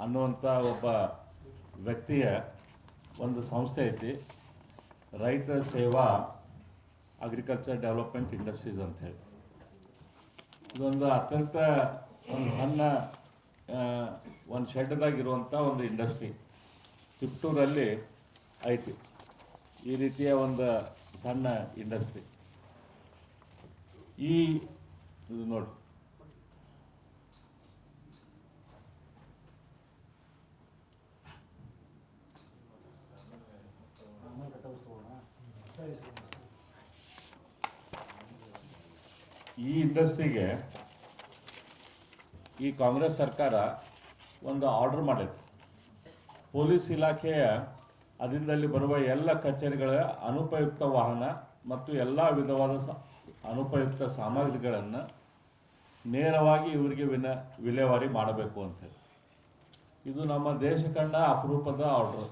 ಅನ್ನುವಂಥ ಒಬ್ಬ ವ್ಯಕ್ತಿಯ ಒಂದು ಸಂಸ್ಥೆ ಐತಿ. ರೈತ ಸೇವಾ ಅಗ್ರಿಕಲ್ಚರ್ ಡೆವಲಪ್ಮೆಂಟ್ ಇಂಡಸ್ಟ್ರೀಸ್ ಅಂತ ಹೇಳಿ. ಇದೊಂದು ಅತ್ಯಂತ ಒಂದು ಸಣ್ಣ ಒಂದು ಶೆಡ್ದಾಗಿರುವಂಥ ಒಂದು ಇಂಡಸ್ಟ್ರಿ ತಿಪ್ಟೂರಲ್ಲಿ ಐತಿ. ಈ ರೀತಿಯ ಒಂದು ಸಣ್ಣ ಇಂಡಸ್ಟ್ರಿ. ಈ ಇದು ನೋಡಿ. ಈ ಇಂಡಸ್ಟ್ರಿಗೆ ಈ ಕಾಂಗ್ರೆಸ್ ಸರ್ಕಾರ ಒಂದು ಆರ್ಡರ್ ಮಾಡೈತೆ ಪೊಲೀಸ್ ಇಲಾಖೆಯ ಅದರಿಂದಲ್ಲಿ ಬರುವ ಎಲ್ಲ ಕಚೇರಿಗಳ ಅನುಪಯುಕ್ತ ವಾಹನ ಮತ್ತು ಎಲ್ಲ ವಿಧವಾದ ಅನುಪಯುಕ್ತ ಸಾಮಗ್ರಿಗಳನ್ನು ನೇರವಾಗಿ ಇವರಿಗೆ ವಿನ, ವಿಲೇವಾರಿ ಮಾಡಬೇಕು ಅಂತೇಳಿ ಇದು ನಮ್ಮ ದೇಶ ಕಂಡ ಅಪರೂಪದ ಆರ್ಡ್ರ್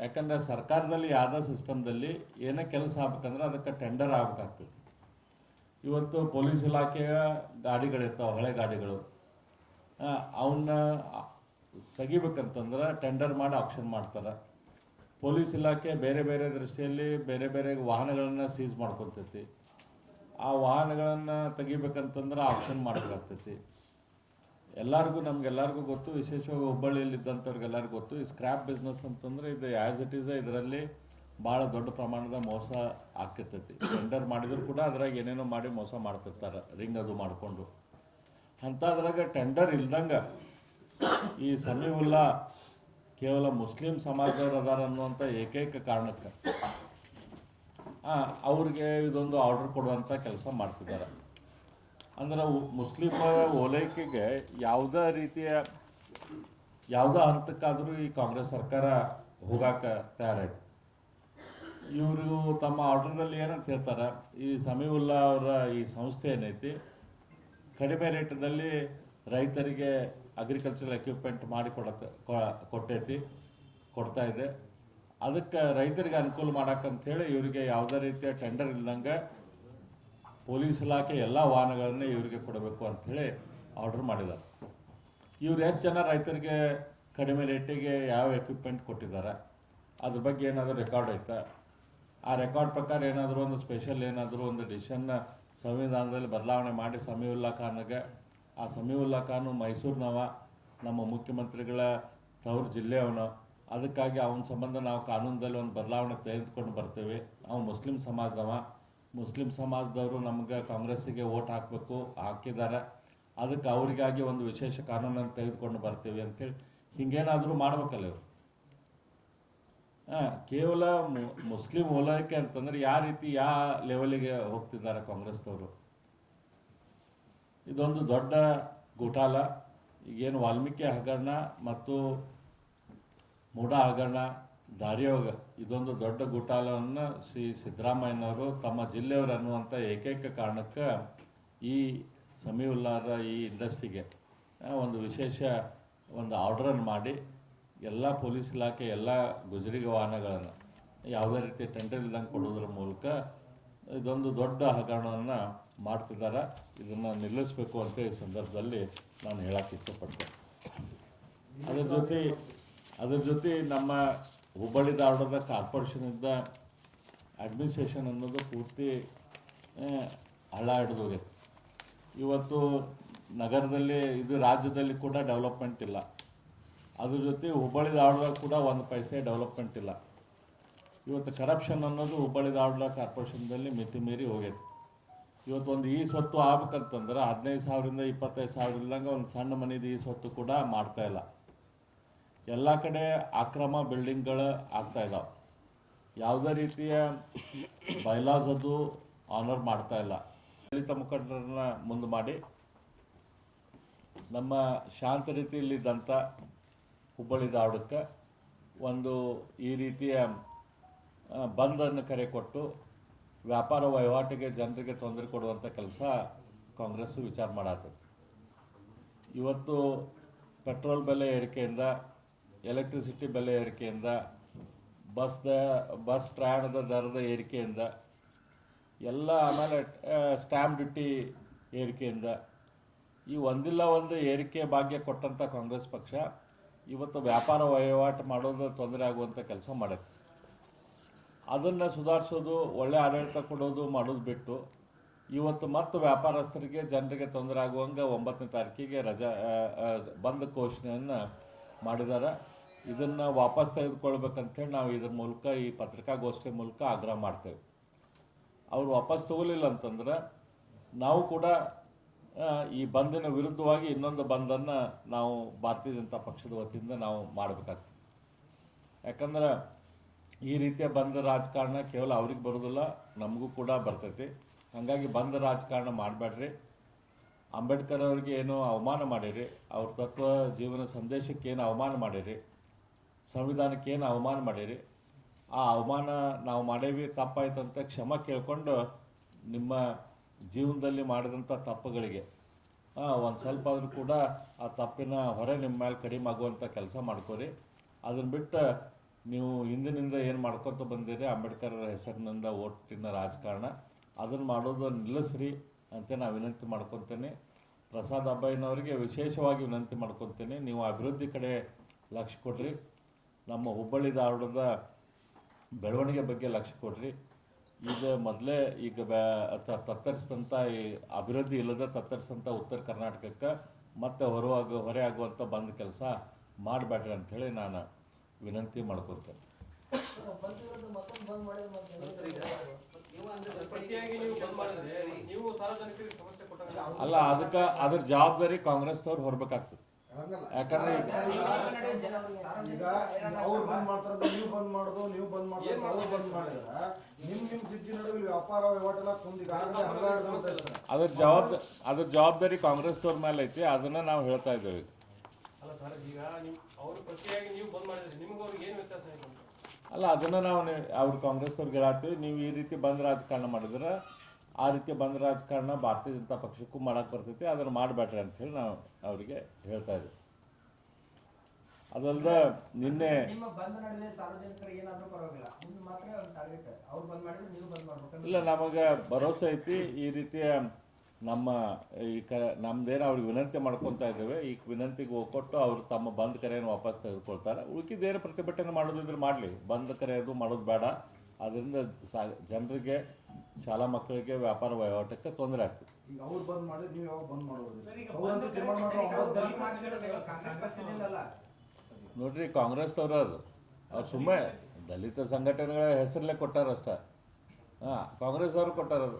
ಯಾಕಂದರೆ ಸರ್ಕಾರದಲ್ಲಿ ಯಾವುದೇ ಸಿಸ್ಟಮ್ದಲ್ಲಿ ಏನೇ ಕೆಲಸ ಆಗ್ಬೇಕಂದ್ರೆ ಅದಕ್ಕೆ ಟೆಂಡರ್ ಆಗಬೇಕಾಗ್ತದೆ. ಇವತ್ತು ಪೊಲೀಸ್ ಇಲಾಖೆಯ ಗಾಡಿಗಳಿರ್ತಾವೆ, ಹಳೆ ಗಾಡಿಗಳು. ಅವನ್ನ ತೆಗಿಬೇಕಂತಂದ್ರೆ ಟೆಂಡರ್ ಮಾಡಿ ಆಕ್ಷನ್ ಮಾಡ್ತಾರೆ. ಪೊಲೀಸ್ ಇಲಾಖೆ ಬೇರೆ ಬೇರೆ ದೃಷ್ಟಿಯಲ್ಲಿ ಬೇರೆ ಬೇರೆ ವಾಹನಗಳನ್ನು ಸೀಸ್ ಮಾಡ್ಕೊತೈತಿ. ಆ ವಾಹನಗಳನ್ನು ತೆಗಿಬೇಕಂತಂದ್ರೆ ಆಕ್ಷನ್ ಮಾಡಬೇಕಾಗ್ತೈತಿ. ಎಲ್ಲರಿಗೂ ನಮ್ಗೆಲ್ಲರಿಗೂ ಗೊತ್ತು, ವಿಶೇಷವಾಗಿ ಹುಬ್ಬಳ್ಳಿಯಲ್ಲಿ ಇದ್ದಂಥವ್ರಿಗೆಲ್ಲರಿಗೂ ಗೊತ್ತು, ಈ ಸ್ಕ್ರ್ಯಾಪ್ ಬಿಸ್ನೆಸ್ ಅಂತಂದ್ರೆ ಇದು ಆ್ಯಸ್ ಇಟ್ ಈಸ್ ಇದರಲ್ಲಿ ಭಾಳ ದೊಡ್ಡ ಪ್ರಮಾಣದ ಮೋಸ ಆಗ್ತಿರ್ತೈತಿ ಟೆಂಡರ್ ಮಾಡಿದ್ರು ಕೂಡ ಅದ್ರಾಗ ಏನೇನೋ ಮಾಡಿ ಮೋಸ ಮಾಡ್ತಿರ್ತಾರೆ ರಿಂಗ್ ಅದು ಮಾಡಿಕೊಂಡು. ಅಂಥದ್ರಾಗ ಟೆಂಡರ್ ಇಲ್ದಂಗೆ ಈ ಸಮೀವುಲ್ಲಾ ಕೇವಲ ಮುಸ್ಲಿಂ ಸಮಾಜದವ್ರು ಅದಾರ ಅನ್ನುವಂಥ ಏಕೈಕ ಕಾರಣಕ್ಕೆ. ಅವ್ರಿಗೆ ಇದೊಂದು ಆರ್ಡರ್ ಕೊಡುವಂಥ ಕೆಲಸ ಮಾಡ್ತಿದ್ದಾರೆ. ಅಂದ್ರೆ ಮುಸ್ಲಿಮ ಮುಸ್ಲಿಂ ಓಲೈಕೆಗೆ ಯಾವುದೇ ರೀತಿಯ, ಯಾವುದೇ ಹಂತಕ್ಕಾದರೂ ಈ ಕಾಂಗ್ರೆಸ್ ಸರ್ಕಾರ ಹೋಗಾಕ ತಯಾರಾಯ್ತು. ಇವರು ತಮ್ಮ ಆರ್ಡರ್ದಲ್ಲಿ ಏನಂತ ಹೇಳ್ತಾರೆ, ಈ ಸಮೀವುಲ್ಲಾ ಅವರ ಈ ಸಂಸ್ಥೆ ಏನೈತಿ, ಕಡಿಮೆ ರೇಟದಲ್ಲಿ ರೈತರಿಗೆ ಅಗ್ರಿಕಲ್ಚರಲ್ ಎಕ್ವಿಪ್ಮೆಂಟ್ ಮಾಡಿ ಕೊಡಕ್ಕೆ ಕೊಟ್ಟೈತಿ, ಕೊಡ್ತಾ ಇದೆ. ಅದಕ್ಕೆ ರೈತರಿಗೆ ಅನುಕೂಲ ಮಾಡಕ್ಕಂಥೇಳಿ ಇವರಿಗೆ ಯಾವುದೇ ರೀತಿಯ ಟೆಂಡರ್ ಇಲ್ದಂಗೆ ಪೊಲೀಸ್ ಇಲಾಖೆ ಎಲ್ಲ ವಾಹನಗಳನ್ನೇ ಇವರಿಗೆ ಕೊಡಬೇಕು ಅಂಥೇಳಿ ಆರ್ಡರ್ ಮಾಡಿದ್ದಾರೆ. ಇವ್ರು ಎಷ್ಟು ಜನ ರೈತರಿಗೆ ಕಡಿಮೆ ರೇಟಿಗೆ ಯಾವ ಎಕ್ವಿಪ್ಮೆಂಟ್ ಕೊಟ್ಟಿದ್ದಾರೆ, ಅದ್ರ ಬಗ್ಗೆ ಏನಾದರೂ ರೆಕಾರ್ಡ್ ಐತಾ? ಆ ರೆಕಾರ್ಡ್ ಪ್ರಕಾರ ಏನಾದರೂ ಒಂದು ಸ್ಪೆಷಲ್ ಏನಾದರೂ ಒಂದು ಡಿಸಿಷನ್ನ ಸಂವಿಧಾನದಲ್ಲಿ ಬದಲಾವಣೆ ಮಾಡಿ ಸಮೀವುಲ್ಲಾ ಖಾನ್ಗೆ ಆ ಸಮೀವುಲ್ಲಾ ಖಾನು ಮೈಸೂರಿನವ ನಮ್ಮ ಮುಖ್ಯಮಂತ್ರಿಗಳ ತವರು ಜಿಲ್ಲೆಯವನು. ಅದಕ್ಕಾಗಿ ಅವನ ಸಂಬಂಧ ನಾವು ಕಾನೂನದಲ್ಲಿ ಒಂದು ಬದಲಾವಣೆ ತೆಗೆದುಕೊಂಡು ಬರ್ತೇವೆ. ಅವನು ಮುಸ್ಲಿಂ ಸಮಾಜದವ. ಮುಸ್ಲಿಂ ಸಮಾಜದವರು ನಮ್ಗೆ ಕಾಂಗ್ರೆಸ್ಸಿಗೆ ಓಟ್ ಹಾಕಬೇಕು ಹಾಕಿದ್ದಾರೆ. ಅದಕ್ಕೆ ಅವರಿಗಾಗಿ ಒಂದು ವಿಶೇಷ ಕಾನೂನನ್ನು ತೆಗೆದುಕೊಂಡು ಬರ್ತೀವಿ ಅಂತೇಳಿ ಹಿಂಗೇನಾದರೂ ಮಾಡ್ಬೇಕಲ್ಲ ಇವರು. ಆ, ಕೇವಲ ಮುಸ್ಲಿಂ ಓಲೈಕೆ ಅಂತಂದ್ರೆ ಯಾವ ರೀತಿ ಯಾವ ಲೆವೆಲಿಗೆ ಹೋಗ್ತಿದ್ದಾರೆ ಕಾಂಗ್ರೆಸ್ದವರು? ಇದೊಂದು ದೊಡ್ಡ ಗುಟಾಲ ಈಗೇನು ವಾಲ್ಮೀಕಿ ಹಗರಣ ಮತ್ತು ಮೂಢ ಹಗರಣ, ದಾರಿಯೋಗ, ಇದೊಂದು ದೊಡ್ಡ ಗುಟಾಲವನ್ನು ಶ್ರೀ ಸಿದ್ದರಾಮಯ್ಯನವರು ತಮ್ಮ ಜಿಲ್ಲೆಯವರು ಅನ್ನುವಂಥ ಏಕೈಕ ಕಾರಣಕ್ಕೆ ಈ ಸಮೀವುಲ್ಲಾರ ಈ ಇಂಡಸ್ಟ್ರಿಗೆ ಒಂದು ವಿಶೇಷ ಒಂದು ಆರ್ಡ್ರನ್ನು ಮಾಡಿ ಎಲ್ಲ ಪೊಲೀಸ್ ಇಲಾಖೆ, ಎಲ್ಲ ಗುಜರಿಗೆ ವಾಹನಗಳನ್ನು ಯಾವುದೇ ರೀತಿ ಟೆಂಡರ್ ಇಲ್ದಂಗೆ ಕೊಡೋದ್ರ ಮೂಲಕ ಇದೊಂದು ದೊಡ್ಡ ಹಗರಣವನ್ನು ಮಾಡ್ತಿದ್ದಾರೆ. ಇದನ್ನು ನಿಲ್ಲಿಸಬೇಕು ಅಂತ ಈ ಸಂದರ್ಭದಲ್ಲಿ ನಾನು ಹೇಳಕ್ಕೆ ಇಷ್ಟಪಡ್ತೇನೆ. ಅದ್ರ ಜೊತೆ ಅದ್ರ ಜೊತೆ ನಮ್ಮ ಹುಬ್ಬಳ್ಳಿ ಧಾರವಾಡದ ಕಾರ್ಪೊರೇಷನಿಂದ ಅಡ್ಮಿನಿಸ್ಟ್ರೇಷನ್ ಅನ್ನೋದು ಪೂರ್ತಿ ಹಳ್ಳ ಹಿಡಿದೋಗೈತೆ ಇವತ್ತು ನಗರದಲ್ಲಿ, ಇದು ರಾಜ್ಯದಲ್ಲಿ ಕೂಡ ಡೆವಲಪ್ಮೆಂಟ್ ಇಲ್ಲ. ಅದ್ರ ಜೊತೆ ಹುಬ್ಬಳ್ಳಿ ಧಾರವಾಡ ಕೂಡ ಒಂದು ಪೈಸೆ ಡೆವಲಪ್ಮೆಂಟ್ ಇಲ್ಲ. ಇವತ್ತು ಕರಪ್ಷನ್ ಅನ್ನೋದು ಹುಬ್ಬಳ್ಳಿ ಧಾರವಾಡ ಕಾರ್ಪೊರೇಷನ್ದಲ್ಲಿ ಮಿತಿ ಮೀರಿ ಹೋಗೈತೆ ಇವತ್ತು ಒಂದು ಈ ಸ್ವತ್ತು ಆಗ್ಬೇಕಂತಂದ್ರೆ ಹದಿನೈದು ಸಾವಿರದಿಂದ ಇಪ್ಪತ್ತೈದು ಸಾವಿರ ಇಲ್ದಂಗೆ ಒಂದು ಸಣ್ಣ ಮನೆದು ಈ ಸ್ವತ್ತು ಕೂಡ ಮಾಡ್ತಾ ಇಲ್ಲ. ಎಲ್ಲ ಕಡೆ ಅಕ್ರಮ ಬಿಲ್ಡಿಂಗ್ಗಳು ಆಗ್ತಾ ಇದಾವೆ. ಯಾವುದೇ ರೀತಿಯ ಬೈಲಾಸ್ ಅದು ಆನರ್ ಮಾಡ್ತಾ ಇಲ್ಲ. ದಲಿತ ಮುಖಂಡರನ್ನ ಮುಂದೆ ಮಾಡಿ ನಮ್ಮ ಶಾಂತ ರೀತಿಯಲ್ಲಿದ್ದಂಥ ಹುಬ್ಬಳ್ಳಿ ಧಾರವಾಡಕ್ಕೆ ಒಂದು ಈ ರೀತಿಯ ಬಂದನ್ನು ಕರೆ ಕೊಟ್ಟು ವ್ಯಾಪಾರ ವಹಿವಾಟಿಗೆ ಜನರಿಗೆ ತೊಂದರೆ ಕೊಡುವಂಥ ಕೆಲಸ ಕಾಂಗ್ರೆಸ್ಸು ವಿಚಾರ ಮಾಡತ್ತೈತಿ ಇವತ್ತು ಪೆಟ್ರೋಲ್ ಬೆಲೆ ಏರಿಕೆಯಿಂದ, ಎಲೆಕ್ಟ್ರಿಸಿಟಿ ಬೆಲೆ ಏರಿಕೆಯಿಂದ, ಬಸ್ದ, ಬಸ್ ಪ್ರಯಾಣದ ದರದ ಏರಿಕೆಯಿಂದ, ಎಲ್ಲ ಆಮೇಲೆ ಸ್ಟ್ಯಾಂಪ್ ಡ್ಯೂಟಿ ಏರಿಕೆಯಿಂದ, ಈ ಒಂದಿಲ್ಲ ಒಂದು ಏರಿಕೆ ಭಾಗ್ಯ ಕೊಟ್ಟಂಥ ಕಾಂಗ್ರೆಸ್ ಪಕ್ಷ ಇವತ್ತು ವ್ಯಾಪಾರ ವಹಿವಾಟು ಮಾಡೋದು ತೊಂದರೆ ಆಗುವಂಥ ಕೆಲಸ ಮಾಡುತ್ತೆ ಅದನ್ನು ಸುಧಾರಿಸೋದು, ಒಳ್ಳೆ ಆಡಳಿತ ಕೊಡೋದು ಮಾಡೋದು ಬಿಟ್ಟು, ಇವತ್ತು ಮತ್ತು ವ್ಯಾಪಾರಸ್ಥರಿಗೆ ಜನರಿಗೆ ತೊಂದರೆ ಆಗುವಂಗೆ ಒಂಬತ್ತನೇ ತಾರೀಕಿಗೆ ರಜಾ ಬಂದ್ ಘೋಷಣೆಯನ್ನು ಮಾಡಿದ್ದಾರೆ ಇದನ್ನು ವಾಪಸ್ ತೆಗೆದುಕೊಳ್ಬೇಕಂತೇಳಿ ನಾವು ಇದ್ರ ಮೂಲಕ, ಈ ಪತ್ರಿಕಾಗೋಷ್ಠಿ ಮೂಲಕ ಆಗ್ರಹ ಮಾಡ್ತೇವೆ. ಅವ್ರು ವಾಪಸ್ ತಗೋಲಿಲ್ಲ ಅಂತಂದ್ರೆ, ನಾವು ಕೂಡ ಈ ಬಂದಿನ ವಿರುದ್ಧವಾಗಿ ಇನ್ನೊಂದು ಬಂದನ್ನು ನಾವು ಭಾರತೀಯ ಜನತಾ ಪಕ್ಷದ ವತಿಯಿಂದ ನಾವು ಮಾಡಬೇಕಾಗ್ತದೆ. ಯಾಕಂದ್ರೆ ಈ ರೀತಿಯ ಬಂದ ರಾಜಕಾರಣ ಕೇವಲ ಅವ್ರಿಗೆ ಬರೋದಿಲ್ಲ, ನಮಗೂ ಕೂಡ ಬರ್ತೈತಿ. ಹಾಗಾಗಿ ಬಂದ ರಾಜಕಾರಣ ಮಾಡಬೇಡ್ರಿ ಅಂಬೇಡ್ಕರ್ ಅವ್ರಿಗೆ ಏನು ಅವಮಾನ ಮಾಡಿರಿ, ಅವ್ರ ತತ್ವ ಜೀವನ ಸಂದೇಶಕ್ಕೆ ಏನು ಅವಮಾನ ಮಾಡಿರಿ, ಸಂವಿಧಾನಕ್ಕೆ ಏನು ಅವಮಾನ ಮಾಡಿರಿ, ಆ ಅವಮಾನ ನಾವು ಮಾಡೇವಿ ತಪ್ಪಾಯ್ತಂತ ಕ್ಷಮ ಕೇಳ್ಕೊಂಡು ನಿಮ್ಮ ಜೀವನದಲ್ಲಿ ಮಾಡಿದಂಥ ತಪ್ಪುಗಳಿಗೆ ಒಂದು ಸ್ವಲ್ಪ ಆದರೂ ಕೂಡ ಆ ತಪ್ಪಿನ ಹೊರೆ ನಿಮ್ಮ ಮೇಲೆ ಕಡಿಮೆ ಆಗುವಂಥ ಕೆಲಸ ಮಾಡ್ಕೋರಿ. ಅದನ್ನು ಬಿಟ್ಟು ನೀವು ಹಿಂದಿನಿಂದ ಏನು ಮಾಡ್ಕೊತ ಬಂದಿರಿ, ಅಂಬೇಡ್ಕರ್ ಹೆಸರಿನಿಂದ ಓಟಿನ ರಾಜಕಾರಣ ಅದನ್ನು ಮಾಡೋದು ನಿಲ್ಲಿಸ್ರಿ ಅಂತ ನಾನು ವಿನಂತಿ ಮಾಡ್ಕೊತೇನೆ. ಪ್ರಸಾದ್ ಅಬ್ಬಯ್ಯನವರಿಗೆ ವಿಶೇಷವಾಗಿ ವಿನಂತಿ ಮಾಡ್ಕೊತೇನೆ. ನೀವು ಅಭಿವೃದ್ಧಿ ಕಡೆ ಲಕ್ಷ್ಯ ಕೊಡ್ರಿ. ನಮ್ಮ ಹುಬ್ಬಳ್ಳಿ ಧಾರವಾಡದ ಬೆಳವಣಿಗೆ ಬಗ್ಗೆ ಲಕ್ಷ್ಯ ಕೊಡ್ರಿ. ಈಗ ಮೊದಲೇ ಈಗ ಬ್ಯಾ- ತತ್ತರಿಸಿದಂಥ ಈ ಅಭಿವೃದ್ಧಿ ಇಲ್ಲದ ತತ್ತರಿಸಿದಂಥ ಉತ್ತರ ಕರ್ನಾಟಕಕ್ಕೆ ಮತ್ತೆ ಹೊರವಾಗ, ಹೊರೆ ಆಗುವಂಥ ಬಂದ ಕೆಲಸ ಮಾಡಬೇಡ್ರಿ ಅಂಥೇಳಿ ನಾನು ವಿನಂತಿ ಮಾಡ್ಕೊತೇನೆ ಪ್ರತಿಯಾಗಿ ನೀವು ಬಂದ್ ಮಾಡಿದ್ರೆ ನೀವು ಸಾರ್ವಜನಿಕರಿಗೆ ಸಮಸ್ಯೆ ಕೊಟ್ಟಂಗೆ ಅಲ್ಲ ಅದಕ್ಕೆ ಅದ್ರ ಜವಾಬ್ದಾರಿ ಕಾಂಗ್ರೆಸ್ದವ್ರು ಹೊರಬೇಕಾಗ್ತದೆ. ಯಾಕಂದ್ರೆ ಅವ್ರು ಬಂದ್ ಮಾಡ್ತಾರ ನೀವು ಬಂದ್ ಮಾಡೋದು ನೀವು ಬಂದ್ ಮಾಡ್ತಾರೆ ಅವ್ರು ಬಂದ್ ಮಾಡಿದ್ರ ನಿಮ್ ನಿಮ್ ಜಿದ್ದಿ ನಡುವೆ ವ್ಯಾಪಾರ ವಹಿವಾಟೆಲ್ಲ ಕುಂದ್ ಈಗಾಗಲೇ ಹಂಗಾಗ್ಬಿಡ್ತಾ ಇದೆ ಸರ್. ಅದ್ರ ಜವಾಬ್ದಾರಿ ಅದ್ರ ಜವಾಬ್ದಾರಿ ಕಾಂಗ್ರೆಸ್ದವ್ರ ಮೇಲೆ ಐತಿ ಅದನ್ನ ನಾವು ಹೇಳ್ತಾ ಇದ್ದೇವೆ ಈಗ. ಅಲ್ಲ ಸರ್ ನಿಮ್ ಅವ್ರು ಪ್ರತಿಯಾಗಿ ನೀವು ಬಂದ್ ಮಾಡಿದ್ರಿ ನಿಮ್ಗೆ ಅವ್ರಿಗೆ ಏನು ವ್ಯತ್ಯಾಸ ಇದೆ ಅಲ್ಲ ಅದನ್ನ ನಾವು ಅವ್ರ ಕಾಂಗ್ರೆಸ್ನವ್ರಿಗೆ ಹೇಳತ್ತೀವಿ ನೀವು ಈ ರೀತಿ ಬಂದ್ ರಾಜಕಾರಣ ಮಾಡಿದ್ರೆ ಆ ರೀತಿ ಬಂದ್ ರಾಜಕಾರಣ ಭಾರತೀಯ ಜನತಾ ಪಕ್ಷಕ್ಕೂ ಮಾಡಕ್ ಬರ್ತೈತಿ ಅದನ್ನ ಮಾಡಬೇಡ್ರಿ ಅಂತ ಹೇಳಿ ನಾವು ಅವರಿಗೆ ಹೇಳ್ತಾ ಇದ್ದೀವಿ ಅದಲ್ದೆ ನಿನ್ನೆ ಇಲ್ಲ ನಮಗೆ ಭರೋಸೆ ಐತಿ ಈ ರೀತಿಯ ನಮ್ಮ ಈ ಕ ನಮ್ದೇನು ಅವ್ರಿಗೆ ವಿನಂತಿ ಮಾಡ್ಕೊತಾ ಇದ್ದೇವೆ ಈ ವಿನಂತಿಗೆ ಹೋಗ್ಕೊಟ್ಟು ಅವರು ತಮ್ಮ ಬಂದ್ ಕರೆಯನ್ನು ವಾಪಸ್ ತೆಗೆದುಕೊಳ್ತಾರೆ. ಉಳ್ಕಿದ್ದೇನು ಪ್ರತಿಭಟನೆ ಮಾಡೋದಿದ್ರೆ ಮಾಡಲಿ. ಬಂದ್ ಕರೆಯೋದು ಮಾಡೋದು ಬೇಡ. ಅದರಿಂದ ಸಾ ಜನರಿಗೆ ಶಾಲಾ ಮಕ್ಕಳಿಗೆ ವ್ಯಾಪಾರ ವಹಿವಾಟಕ್ಕೆ ತೊಂದರೆ ಆಗ್ತದೆ. ನೋಡ್ರಿ ಕಾಂಗ್ರೆಸ್ದವ್ರು ಅದು. ಅವ್ರು ಸುಮ್ಮನೆ ದಲಿತ ಸಂಘಟನೆಗಳ ಹೆಸರಲ್ಲೇ ಕೊಟ್ಟಾರ ಸರ್ ಹಾಂ ಕಾಂಗ್ರೆಸ್ ಅವರು ಕೊಟ್ಟಾರದು.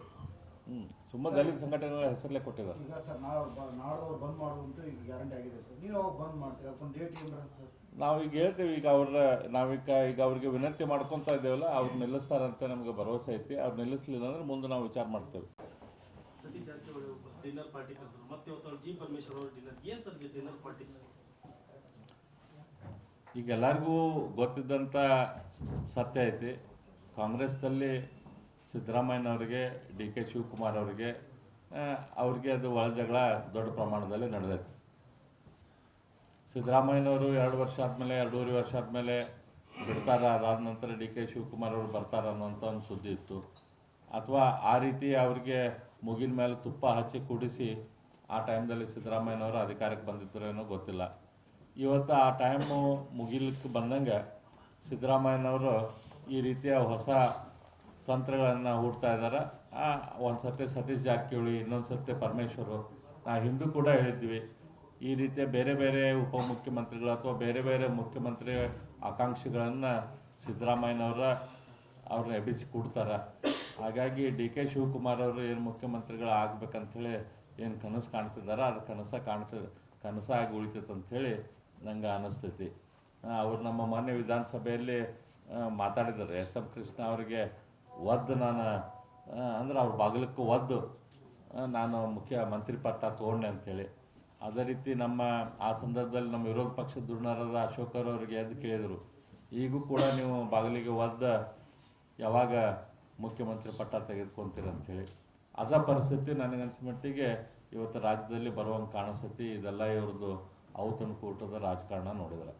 ಹ್ಞೂ ಸುಮ್ಮನೆ ದಲಿತ ಸಂಘಟನೆಗಳ ಹೆಸರಲ್ಲೇ ಕೊಟ್ಟಿದ್ದಾರೆ. ಈಗ ಸರ್ ನಾಳೆ ನಾಡ್ದವ್ರು ಬಂದ್ ಮಾಡೋದಂತೂ ಈಗ ಗ್ಯಾರಂಟಿ ಆಗಿದೆ ಸರ್. ನೀವು ಅವಾಗ ಬಂದ್ ಮಾಡ್ತೀರಾ? ಅದಕ್ಕೊಂದು ಡೇಟ್ ಏನು ಸರ್? ನಾವೀಗ ಹೇಳ್ತೀವಿ ಈಗ ಅವ್ರ ನಾವೀಗ ಈಗ ಅವ್ರಿಗೆ ವಿನಂತಿ ಮಾಡ್ಕೊತಾ ಇದ್ದೇವಲ್ಲ ಅವ್ರು ನಿಲ್ಲಿಸ್ತಾರಂತ ನಮ್ಗೆ ಭರವಸೆ ಐತಿ. ಅವ್ರು ನಿಲ್ಲಿಸ್ಲಿಲ್ಲ ಅಂದ್ರೆ ಮುಂದೆ ನಾವು ವಿಚಾರ ಮಾಡ್ತೇವೆ. ಸತೀಶ್ ಜಾರಕಿಹೊಳಿ ಡಿನ್ನರ್ ಪಾರ್ಟಿ ಕರೆದ್ರು ಮತ್ತೆ ಇವತ್ತು ಜಿ ಪರಮೇಶ್ವರ್ ಅವರು ಡಿನ್ನರ್ ಏನ್ ಸರ್ ಡಿನ್ನರ್ ಪಾರ್ಟಿ ಈಗ ಎಲ್ಲರಿಗೂ ಗೊತ್ತಿದ್ದಂಥ ಸತ್ಯ ಐತಿ. ಕಾಂಗ್ರೆಸ್ದಲ್ಲಿ ಸಿದ್ದರಾಮಯ್ಯನವರಿಗೆ, ಡಿ ಕೆ ಶಿವಕುಮಾರ್ ಅವರಿಗೆ ಅವ್ರಿಗೆ ಅದು ಒಳ ಜಗಳ ದೊಡ್ಡ ಪ್ರಮಾಣದಲ್ಲಿ ನಡೆದೈತೆ. ಸಿದ್ದರಾಮಯ್ಯನವರು ಎರಡು ವರ್ಷ ಆದಮೇಲೆ, ಎರಡೂವರೆ ವರ್ಷ ಆದಮೇಲೆ ಬಿಡ್ತಾರ, ಅದಾದ ನಂತರ ಡಿ ಕೆ ಶಿವಕುಮಾರ್ ಅವರು ಬರ್ತಾರ ಅನ್ನೋಂಥ ಒಂದು ಸುದ್ದಿ ಇತ್ತು. ಅಥವಾ ಆ ರೀತಿ ಅವ್ರಿಗೆ ಮುಗಿನ ಮೇಲೆ ತುಪ್ಪ ಹಚ್ಚಿ ಕುಡಿಸಿ ಆ ಟೈಮ್ದಲ್ಲಿ ಸಿದ್ದರಾಮಯ್ಯನವರು ಅಧಿಕಾರಕ್ಕೆ ಬಂದಿದ್ರೇನೋ ಗೊತ್ತಿಲ್ಲ. ಇವತ್ತು ಆ ಟೈಮು ಮುಗಿಲಿಕ್ಕೆ ಬಂದಂಗೆ ಸಿದ್ದರಾಮಯ್ಯನವರು ಈ ರೀತಿಯ ಹೊಸ ತಂತ್ರಗಳನ್ನು ಹುಡ್ತಾ ಇದ್ದಾರೆ ಒಂದು ಸರ್ತಿ ಸತೀಶ್ ಜಾರಕಿಹೊಳಿ, ಇನ್ನೊಂದು ಸರ್ತಿ ಪರಮೇಶ್ವರು ನಾವು ಹಿಂದೂ ಕೂಡ ಹೇಳಿದ್ವಿ. ಈ ರೀತಿಯ ಬೇರೆ ಬೇರೆ ಉಪಮುಖ್ಯಮಂತ್ರಿಗಳು ಅಥವಾ ಬೇರೆ ಬೇರೆ ಮುಖ್ಯಮಂತ್ರಿ ಆಕಾಂಕ್ಷಿಗಳನ್ನು ಸಿದ್ದರಾಮಯ್ಯನವರ ಅವ್ರನ್ನ ಎಬ್ಬಿಸಿ ಕೊಡ್ತಾರೆ. ಹಾಗಾಗಿ ಡಿ ಕೆ ಶಿವಕುಮಾರ್ ಅವರು ಏನು ಮುಖ್ಯಮಂತ್ರಿಗಳು ಹೇಳಿ ಏನು ಕನಸು ಕಾಣ್ತಿದ್ದಾರೆ ಅದು ಕನಸ ಕಾಣ್ತದೆ ಕನಸಾಗಿ ಉಳಿತೈತೆ ಅಂಥೇಳಿ ನಂಗೆ ಅನ್ನಿಸ್ತೈತಿ ಅವರು ನಮ್ಮ ಮೊನ್ನೆ ವಿಧಾನಸಭೆಯಲ್ಲಿ ಮಾತಾಡಿದ್ದಾರೆ. ಎಸ್ ಎಂ ಕೃಷ್ಣ ಅವರಿಗೆ ಒದ್ದು ನಾನು ಅಂದ್ರೆ ಅವ್ರ ಬಾಗಿಲಕ್ಕೂ ಒದ್ದು ನಾನು ಮುಖ್ಯ ಮಂತ್ರಿ ಪಟ್ಟ ತೊಗೊಂಡೆ ಅಂಥೇಳಿ ಅದೇ ರೀತಿ ನಮ್ಮ, ಆ ಸಂದರ್ಭದಲ್ಲಿ ನಮ್ಮ ವಿರೋಧ ಪಕ್ಷದ ದುರ್ಣರಾದ ಅಶೋಕರು ಅವರಿಗೆ ಎದ್ದು ಕೇಳಿದರು. ಈಗೂ ಕೂಡ ನೀವು ಬಾಗಿಲಿಗೆ ಒದ್ದ ಯಾವಾಗ ಮುಖ್ಯಮಂತ್ರಿ ಪಟ್ಟ ತೆಗೆದುಕೊಂತೀರ ಹೇಳಿ ಅದ ಪರಿಸ್ಥಿತಿ ನನಗನ್ಸ ಮಟ್ಟಿಗೆ ಇವತ್ತು ರಾಜ್ಯದಲ್ಲಿ ಬರುವಂಗೆ ಕಾಣಿಸ್ತಿ. ಇದೆಲ್ಲ ಇವ್ರದ್ದು ಔತಣಕೂಟದ ರಾಜಕಾರಣ ನೋಡಿದ್ರೆ.